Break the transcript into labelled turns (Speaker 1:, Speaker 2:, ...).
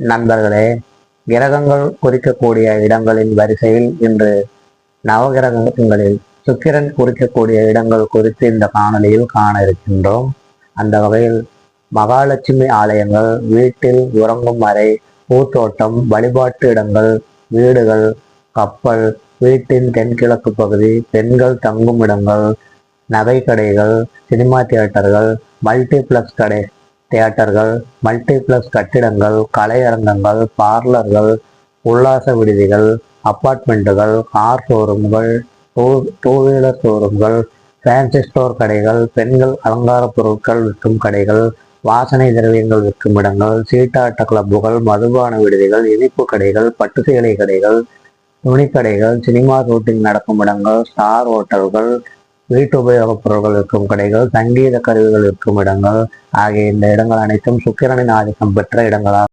Speaker 1: நண்பர்களே கிரகங்கள் குறிக்கக்கூடிய இடங்களின் வரிசையில் இன்று நவகிரகங்களில் சுக்கிரன் குறிக்கக்கூடிய இடங்கள் குறித்து இந்த காணொளியில் காண இருக்கின்றோம். அந்த வகையில் மகாலட்சுமி ஆலயங்கள் வீட்டில் உறங்கும் வரை பூத்தோட்டம் வழிபாட்டு இடங்கள் வீடுகள் கப்பல் வீட்டின் தென்கிழக்கு பகுதி பெண்கள் தங்கும் இடங்கள் நகை கடைகள் சினிமா தியேட்டர்கள் மல்டிப்ளெக்ஸ் கடை தியேட்டர்கள் மல்டிப்ளெக்ஸ் கட்டிடங்கள் கலையரங்கங்கள் பார்லர்கள் உல்லாச விடுதிகள் அப்பார்ட்மெண்ட்டுகள் கார் ஷோரூம்கள் டூ டூ வீலர் ஷோரூம்கள் ஃபேன்சி ஸ்டோர் கடைகள் பெண்கள் அலங்கார பொருட்கள் விற்கும் கடைகள் வாசனை திரவியங்கள் விற்கும் இடங்கள் சீட்டாட்ட கிளப்புகள் மதுபான விடுதிகள் இனிப்பு கடைகள் பட்டு சேலை கடைகள் துணிக்கடைகள் சினிமா ஷூட்டிங் நடக்கும் இடங்கள் ஸ்டார் ஹோட்டல்கள் வீட்டு உபயோகப் பொருட்கள் விற்கும் கடைகள் சங்கீத கருவிகள் விற்கும் இடங்கள் ஆகிய இந்த இடங்கள் அனைத்தும் சுக்கிரனின் ஆதிக்கம் பெற்ற இடங்களாகும்